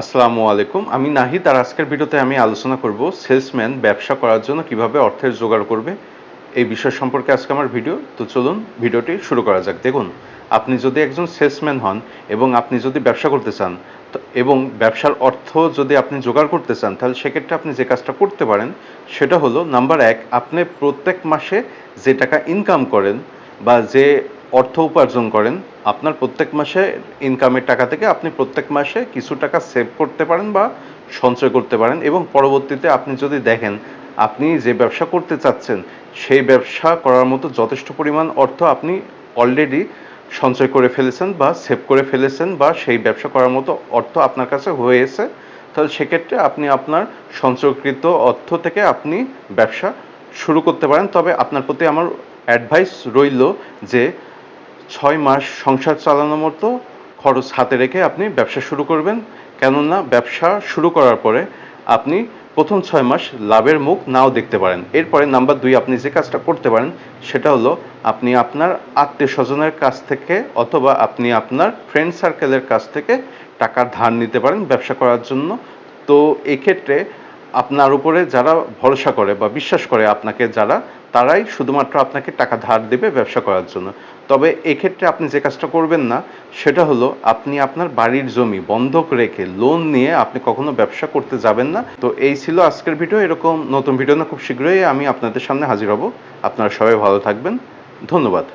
আসসালামু আলাইকুম। আমি নাহিদ আর আজকের ভিডিওতে আমি আলোচনা করব সেলসম্যান ব্যবসা করার জন্য কীভাবে অর্থের জোগাড় করবে এই বিষয় সম্পর্কে আজকে আমার ভিডিও। তো চলুন ভিডিওটি শুরু করা যাক। দেখুন, আপনি যদি একজন সেলসম্যান হন এবং আপনি যদি ব্যবসা করতে চান এবং ব্যবসার অর্থ যদি আপনি জোগাড় করতে চান, তাহলে সেক্ষেত্রে আপনি যে কাজটা করতে পারেন সেটা হলো, নাম্বার এক, আপনি প্রত্যেক মাসে যে টাকা ইনকাম করেন বা যে অর্থ উপার্জন করেন, আপনার প্রত্যেক মাসে ইনকামের টাকা থেকে আপনি প্রত্যেক মাসে কিছু টাকা সেভ করতে পারেন বা সঞ্চয় করতে পারেন এবং পরবর্তীতে আপনি যদি দেখেন আপনি যে ব্যবসা করতে চাচ্ছেন, সেই ব্যবসা করার মতো যথেষ্ট পরিমাণ অর্থ আপনি অলরেডি সঞ্চয় করে ফেলেছেন বা সেভ করে ফেলেছেন বা সেই ব্যবসা করার মতো অর্থ আপনার কাছে হয়েছে, তাহলে সেক্ষেত্রে আপনি আপনার সঞ্চয়কৃত অর্থ থেকে আপনি ব্যবসা শুরু করতে পারেন। তবে আপনার প্রতি আমার অ্যাডভাইস রইল যে ছয় মাস সংসার চালানোর মতো খরচ হাতে রেখে আপনি ব্যবসা শুরু করবেন। কেননা ব্যবসা শুরু করার পরে আপনি প্রথম ছয় মাস লাভের মুখ নাও দেখতে পারেন। এরপরে নাম্বার দুই, আপনি যে কাজটা করতে পারেন, সেটা হলো আপনি আপনার আত্মীয় স্বজনের কাছ থেকে অথবা আপনি আপনার ফ্রেন্ড সার্কেলের কাছ থেকে টাকা ধার নিতে পারেন ব্যবসা করার জন্য। তো এক্ষেত্রে আপনার উপরে যারা ভরসা করে বা বিশ্বাস করে আপনাকে যারা তারাই শুধুমাত্র আপনাকে টাকা ধার দেবে ব্যবসা করার জন্য। তবে এক্ষেত্রে আপনি যে কাজটা করবেন না, সেটা হলো আপনি আপনার বাড়ির জমি বন্ধক রেখে লোন নিয়ে আপনি কখনো ব্যবসা করতে যাবেন না। তো এই ছিল আজকের ভিডিও এরকম নতুন ভিডিও না খুব শীঘ্রই আমি আপনাদের সামনে হাজির হব। আপনারা সবাই ভালো থাকবেন। ধন্যবাদ।